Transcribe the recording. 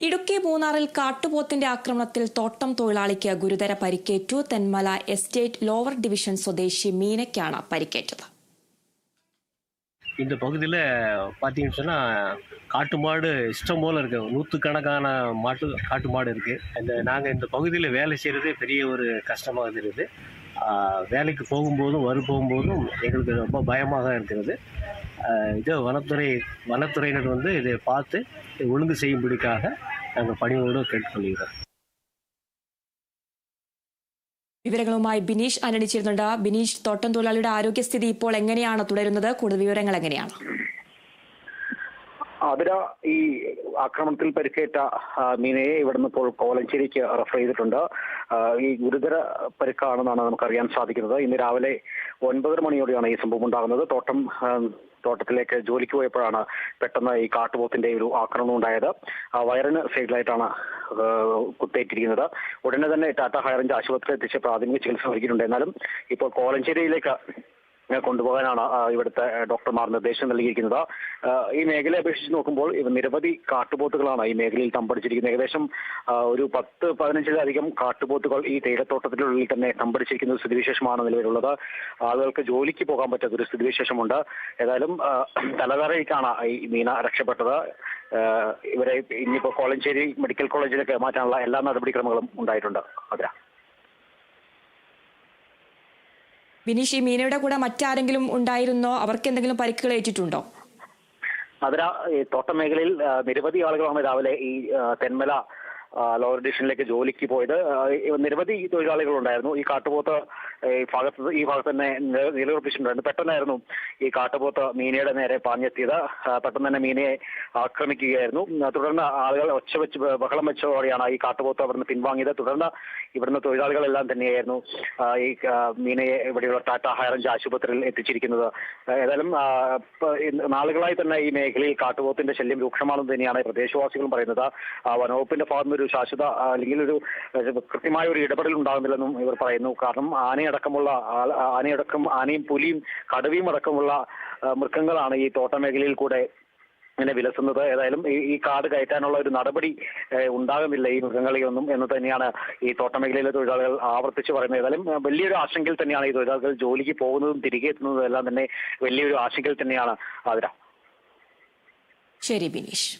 ഇടുക്കി മൂന്നാറിൽ കാട്ടുപോത്തിന്റെ ആക്രമണത്തിൽ തോട്ടം തൊഴിലാളിക്ക് ഗുരുതര പരിക്കേറ്റു തെന്മല എസ്റ്റേറ്റ് ലോവർ ഡിവിഷൻ സ്വദേശി മീനയ്ക്കാണ് പരിക്കേറ്റത് இந்த பகுதியில் பார்த்தீங்கன்னு சொன்னால் காட்டு மாடு இஷ்டம் போல் இருக்கு நூற்றுக்கணக்கான மாட்டு காட்டு மாடு இருக்குது அந்த நாங்கள் இந்த பகுதியில் வேலை செய்கிறதே பெரிய ஒரு கஷ்டமாக இருக்குது ஆஹ் வேலைக்கு போகும்போதும் வரு போகும்போதும் எங்களுக்கு ரொம்ப பயமாக தான் இருக்கிறது ஆஹ் இது வனத்துறை வனத்துறையினர் வந்து இதை பார்த்து இதை ஒழுங்கு செய்யும்படிக்காக நாங்கள் பணியோடு கேட்டுக்கொள்கிறோம் വിവരങ്ങളുമായി ബിനീഷ് ആന്റണി ചേരുന്നുണ്ട് ബിനീഷ് തോട്ടം തൊഴിലാളിയുടെ ആരോഗ്യസ്ഥിതി ഇപ്പോൾ എങ്ങനെയാണ് തുടരുന്നത് കൂടുതൽ വിവരങ്ങൾ എങ്ങനെയാണ് അതിര ഈ ആക്രമണത്തിൽ പരിക്കേറ്റ മീനയെ ഇവിടുന്ന് ഇപ്പോൾ കോലഞ്ചേരിക്ക് റെഫർ ചെയ്തിട്ടുണ്ട്. ഈ ഗുരുതര പരിക്കാണെന്നാണ് നമുക്കറിയാൻ സാധിക്കുന്നത്. ഇന്ന് രാവിലെ ഒൻപതര മണിയോടെയാണ് ഈ സംഭവം ഉണ്ടാകുന്നത്. തോട്ടം തോട്ടത്തിലേക്ക് ജോലിക്ക് പോയപ്പോഴാണ് പെട്ടെന്ന് ഈ കാട്ടുപോത്തിന്റെ ഒരു ആക്രമണം ഉണ്ടായത്. വയറിന് സൈഡിലായിട്ടാണ് കുത്തേറ്റിരിക്കുന്നത്. ഉടനെ തന്നെ ടാറ്റ ഹൈറേഞ്ച് ആശുപത്രിയിൽ എത്തിച്ച് പ്രാഥമിക ചികിത്സ നൽകിയിട്ടുണ്ട്. എന്നാലും ഇപ്പോൾ കോലഞ്ചേരിയിലേക്ക് കൊണ്ടുപോകാനാണ് ഇവിടുത്തെ ഡോക്ടർമാർ നിർദ്ദേശം നൽകിയിരിക്കുന്നത്. ഈ മേഖലയെ അപേക്ഷിച്ച് നോക്കുമ്പോൾ നിരവധി കാട്ടുപോത്തുകളാണ് ഈ മേഖലയിൽ തമ്പടിച്ചിരിക്കുന്നത്. ഏകദേശം ഒരു പത്ത് പതിനഞ്ചിലധികം കാട്ടുപോത്തുകൾ ഈ തേയിലത്തോട്ടത്തിനുള്ളിൽ തന്നെ തമ്പടിച്ചിരിക്കുന്ന ഒരു സ്ഥിതിവിശേഷമാണ് നിലവിലുള്ളത്. ആളുകൾക്ക് ജോലിക്ക് പോകാൻ പറ്റാത്ത ഒരു സ്ഥിതിവിശേഷമുണ്ട്. ഏതായാലും തലതറയിട്ടാണ് ഈ മീന രക്ഷപ്പെട്ടത്. ഇവരെ ഇനിയിപ്പോ കോളഞ്ചേരി മെഡിക്കൽ കോളേജിലേക്ക് മാറ്റാനുള്ള എല്ലാ നടപടിക്രമങ്ങളും ഉണ്ടായിട്ടുണ്ട്. അതിര ബിനീഷ് ഈ മീനയുടെ കൂടെ മറ്റാരെങ്കിലും ഉണ്ടായിരുന്നോ? അവർക്ക് എന്തെങ്കിലും പരിക്കുകൾ ഏറ്റിട്ടുണ്ടോ? അതിര ഈ തോട്ടം മേഖലയിൽ നിരവധി ആളുകളാണ് രാവിലെ ഈ തെന്മല ലോറി ലോവർ ഡിവിഷനിലേക്ക് ജോലിക്ക് പോയത്. നിരവധി തൊഴിലാളികൾ ഉണ്ടായിരുന്നു ഈ കാട്ടുപോത്ത് ഈ ഭാഗത്ത് ഈ ഭാഗത്ത് തന്നെ നില- നിലയുറപ്പിച്ചിട്ടുണ്ടായിരുന്നു. പെട്ടെന്നായിരുന്നു ഈ കാട്ടുപോത്ത് മീനയുടെ നേരെ പാഞ്ഞെത്തിയത്. പെട്ടെന്ന് തന്നെ മീനയെ ആക്രമിക്കുകയായിരുന്നു. തുടർന്ന് ആളുകൾ ഒച്ച വെച്ച് ബഹളം വെച്ചതോടെയാണ് ഈ കാട്ടുപോത്ത് അവിടുന്ന് പിൻവാങ്ങിയത്. തുടർന്ന് ഇവിടുന്ന് തൊഴിലാളികളെല്ലാം തന്നെയായിരുന്നു ഈ മീനയെ ഇവിടെയുള്ള ടാറ്റ ഹൈറേഞ്ച് ആശുപത്രിയിൽ എത്തിച്ചിരിക്കുന്നത്. ഏതായാലും നാളുകളായി തന്നെ ഈ മേഖലയിൽ കാട്ടുപോത്തിന്റെ ശല്യം രൂക്ഷമാണെന്ന് തന്നെയാണ് പ്രദേശവാസികളും പറയുന്നത്. വനവകുപ്പിന്റെ ഭാഗത്തുനിന്ന് ഒരു ശാശ്വത അല്ലെങ്കിൽ ഒരു കൃത്യമായ ഒരു ഇടപെടൽ ഉണ്ടാകുന്നില്ലെന്നും ഇവർ പറയുന്നു. കാരണം ആനയടക്കമുള്ള ആനയടക്കം ആനയും പുലിയും കടുവയും അടക്കമുള്ള മൃഗങ്ങളാണ് ഈ തോട്ടമേഖലയിൽ കൂടെ ഇങ്ങനെ വിലസുന്നത്. ഏതായാലും ഈ കാട് കയറ്റാനുള്ള ഒരു നടപടി ഉണ്ടാകുന്നില്ല ഈ മൃഗങ്ങളെയൊന്നും എന്ന് തന്നെയാണ് ഈ തോട്ടമേഖലയിലെ തൊഴിലാളികൾ ആവർത്തിച്ച് പറയുന്നത്. ഏതായാലും വലിയൊരു ആശങ്കയിൽ തന്നെയാണ് ഈ തൊഴിലാളികൾ ജോലിക്ക് പോകുന്നതും തിരികെ എത്തുന്നതും എല്ലാം തന്നെ വലിയൊരു ആശങ്കയിൽ തന്നെയാണ് ആതിര. ശരി ബിനീഷ്.